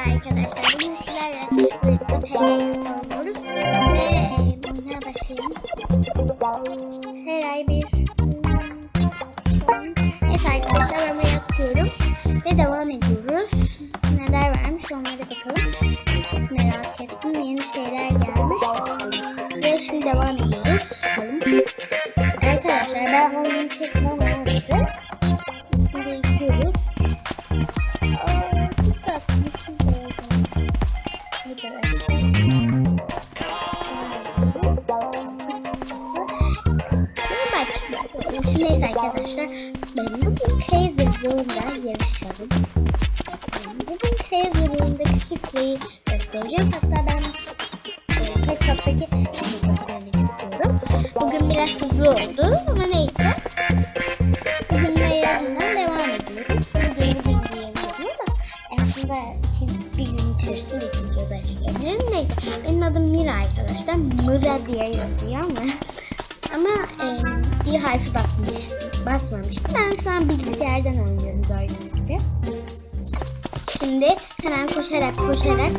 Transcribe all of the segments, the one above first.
arkadaşlar. Bugün sizlerle birlikte PG'de oynuyoruz. Ve e, bununla başlayalım. Her ay bir... Evet arkadaşlar ben buraya atıyorum. Ve devam ediyoruz. Neler varmış onlara bakalım. Merak ettim. Yeni şeyler gelmiş. Ve şimdi devam ediyoruz. Bakalım. Arkadaşlar ben oyunu çekmem Şimdi neyse arkadaşlar. Ben bugün Crazy Room'da yarışalım. Bugün Crazy Room'daki şifreyi göstereceğim. Hatta ben Pet Shop'taki şeyi göstermek istiyorum. Bugün biraz hızlı oldu ama neyse. Bugün yarından devam ediyoruz. Bugün bugün diyemiyorum ama aslında bir gün içerisinde ikinci oda çekebilirim. Neyse benim adım Mira arkadaşlar. Mira diye yazıyor ama ama e, bir harfi basmış, basmamışım. Ben şu an bilgisayardan oynuyorum gördüğünüz gibi. Şimdi hemen koşarak koşarak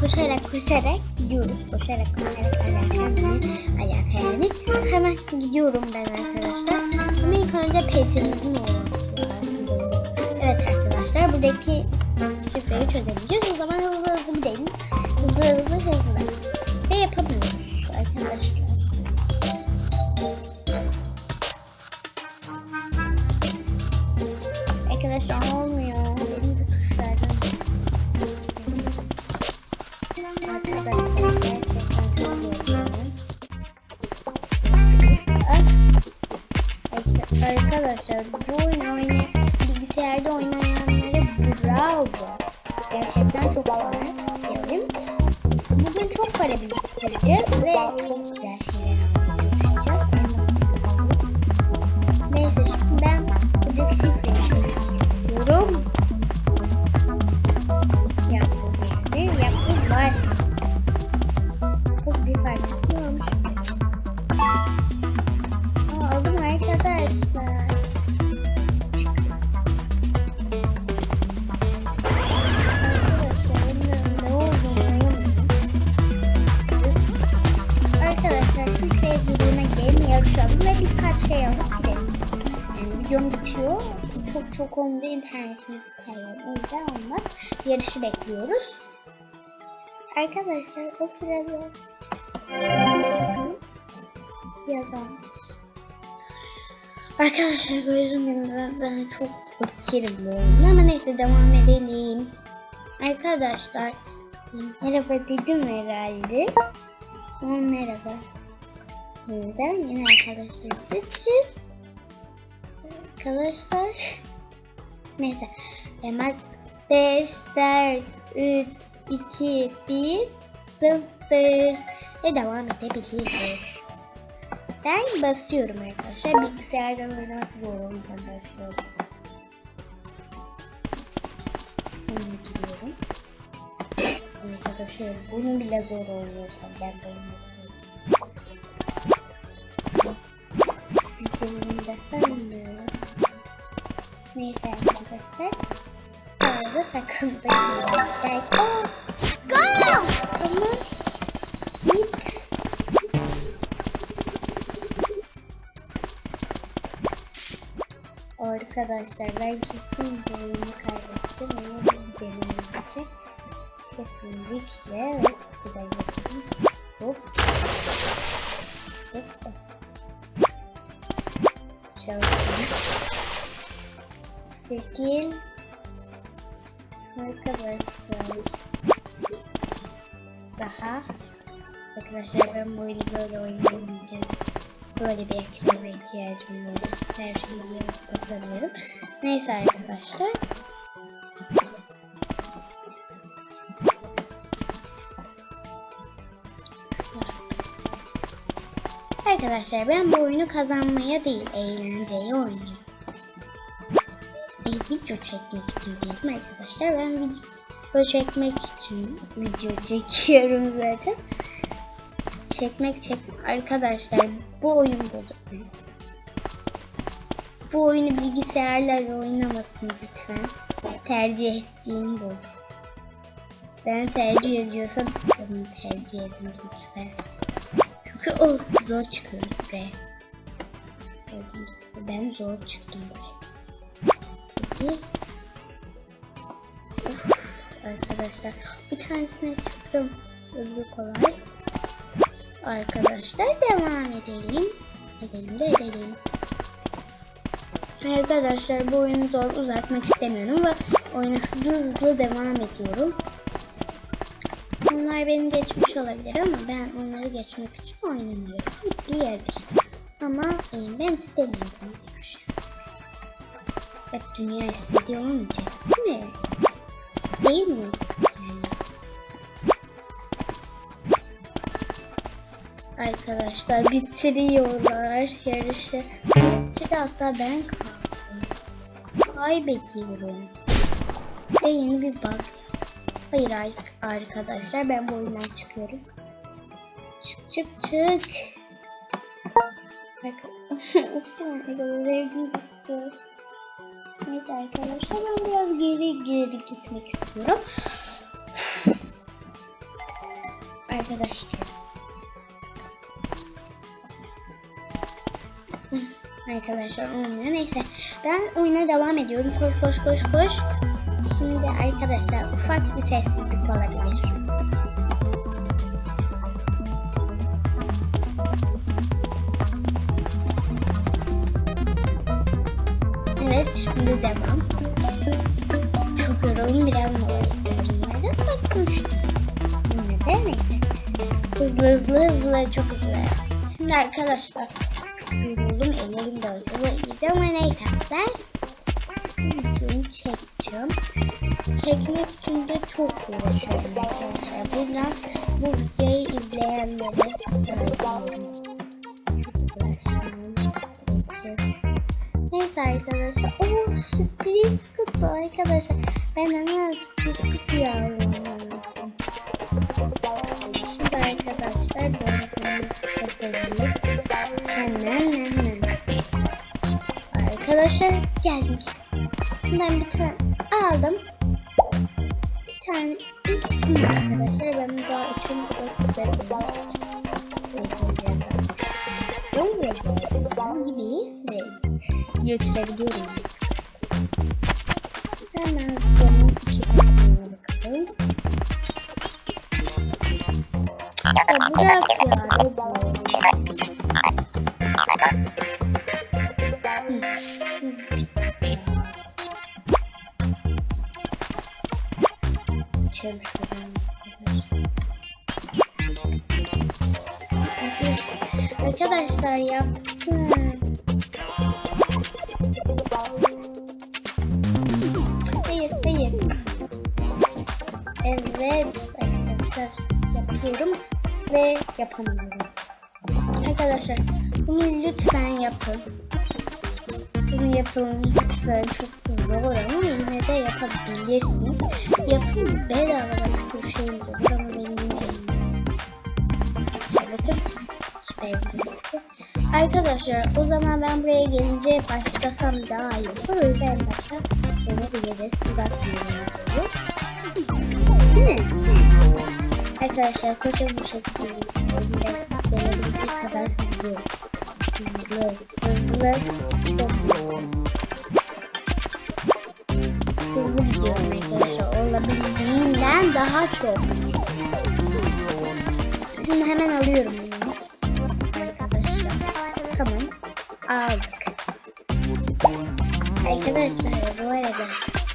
koşarak koşarak gidiyoruz. Koşarak koşarak alaka yani alaka yani. Hemen gidiyorum ben arkadaşlar. Ama ilk önce petimizin olması. Evet arkadaşlar buradaki şifreyi çözebileceğiz. O zaman hızlı hızlı gidelim. Hızlı hızlı hızlı. Arkadaşlar olmuyor. Arkadaşlar gerçekten çok. Ar- Arkadaşlar bu oyunu oynayan, bilgisayarda oynayanlara bravo. Gerçekten çok para diyelim. Bugün çok para biriktireceğiz ve çok güzel videom bitiyor. Çok çok olunca internetimiz kayıyor. O yüzden olmaz. Yarışı bekliyoruz. Arkadaşlar o sırada yazalım. Arkadaşlar gözüm yanında ben çok fakirim bu oyunda ama neyse devam edelim. Arkadaşlar merhaba dedim herhalde. Ama merhaba. Yeniden yine arkadaşlar için. Arkadaşlar. Neyse. Hemen 5, 4, 3, 2, 1, 0 ve devam edebiliriz. Ben basıyorum arkadaşlar. Bilgisayardan oynamak zor o yüzden basıyorum. Bunu gidiyorum. Arkadaşlar bunun bile zor oynuyorsam ben. Videomu da sanmıyorum. Arkadaşlar. Belki... Oh! Go! Ama git. Arkadaşlar ben kesin bu oyunu kaybedeceğim ama bir deneyimleyecek. Kesinlikle evet bir de yapayım. Hop. Hop. Çekil. Arkadaşlar. Daha. Arkadaşlar ben bu oyunu böyle oynayamayacağım. Böyle bir ekrana ihtiyacım var. Her şeyi basabilirim. Neyse arkadaşlar. Arkadaşlar ben bu oyunu kazanmaya değil eğlenceye oynuyorum. Video çekmek için değilim arkadaşlar. Ben video çekmek için video çekiyorum zaten. Çekmek çek arkadaşlar bu oyun bozuk. Evet. Bu oyunu bilgisayarlarla oynamasın lütfen. Tercih ettiğim bu. Ben tercih ediyorsam bunu tercih edin lütfen. Çünkü o zor çıkıyor gibi Ben zor çıktım buraya. Of, Arkadaşlar bir tanesine çıktım. Hızlı kolay. Arkadaşlar devam edelim. Edelim de edelim. Arkadaşlar bu oyunu zor uzatmak istemiyorum ve oyuna hızlı hızlı devam ediyorum. Onlar beni geçmiş olabilir ama ben onları geçmek için oynamıyorum. Diğerdir. Ama e, ben istemiyorum. Hep dünya istediği olmayacak değil mi? Değil mi? Yani. Arkadaşlar bitiriyorlar yarışı. Bitir hatta ben kaldım. Kaybediyorum. Ve yeni bir bug. Hayır arkadaşlar ben bu oyundan çıkıyorum. Çık çık çık. Arkadaşlar Neyse arkadaşlar ben biraz geri geri gitmek istiyorum. Arkadaşlar. Arkadaşlar olmuyor. Neyse. Ben oyuna devam ediyorum. Koş koş koş koş. Şimdi arkadaşlar ufak bir sessizlik olabilir. Şimdi devam. Çok yoruldum biraz mola ihtiyacım vardı. Baktım şimdi. Yine de neyse. Hızlı hızlı hızlı çok hızlı. Şimdi arkadaşlar yoruldum. Ellerim de hızlı iyice ama neyse. Ben videoyu çekeceğim. Çekmek için de çok uğraşıyorum arkadaşlar. Bu yüzden bu videoyu izleyenlere söylüyorum. Arkadaşlar. Ben sürpriz kutuyu aldım. Şimdi arkadaşlar böyle kapatalım. Hemen. Arkadaşlar geldim. Ben bir tane aldım. Bir tane içtim arkadaşlar. Ben daha üçüncü kutuda gibi size götürebiliyorum. Hemen bunun iki katına bakalım. Ya. Arkadaşlar yaptım. Evet arkadaşlar yapıyorum ve yapamıyorum. Arkadaşlar bunu lütfen yapın. Bunu yapın lütfen çok zor ama yine de yapabilirsiniz. Yapın bedava bir şeyimiz olur ama benim Arkadaşlar o zaman ben buraya gelince başlasam daha iyi olur. O yüzden başta denebiliriz. Mi? Arkadaşlar koca bu şekilde denebildiği kadar hızlı. Hızlı. Hızlı. Hızlı. Gidiyorum arkadaşlar. Olabildiğinden daha çok. Şimdi hemen alıyorum. Arkadaşlar. Tamam. Aldık. Arkadaşlar bu arada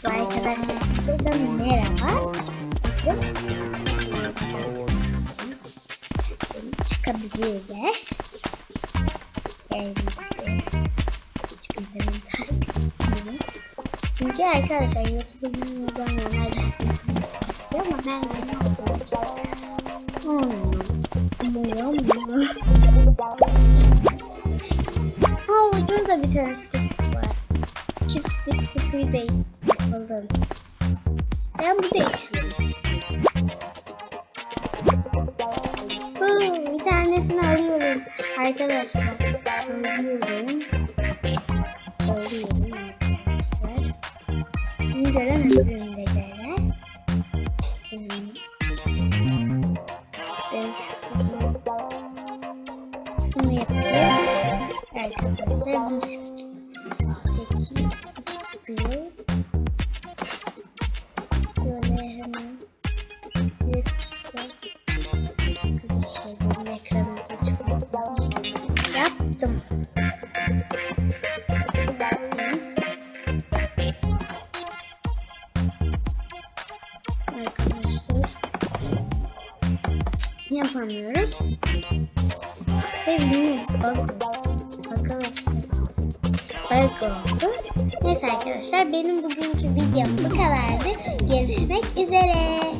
bu arkadaşlar burada merhaba. Çıkabiliyorlar. Yani. Çünkü arkadaşlar YouTube'un uygulamalar ama ben de burada bir tane spesifik var. İki spesifik'i de yapalım. Ben burada yaşıyorum. Arkadaşlar söylüyorum. Söylüyorum arkadaşlar. Bunu göremezsin dedeler. Ben şunu şunu yapayım. Arkadaşlar bunu çekeyim. Çekeyim. Yapamıyoruz. Ve benim arkadaşlar oldu. Neyse arkadaşlar benim bugünkü videom bu kadardı. Görüşmek üzere.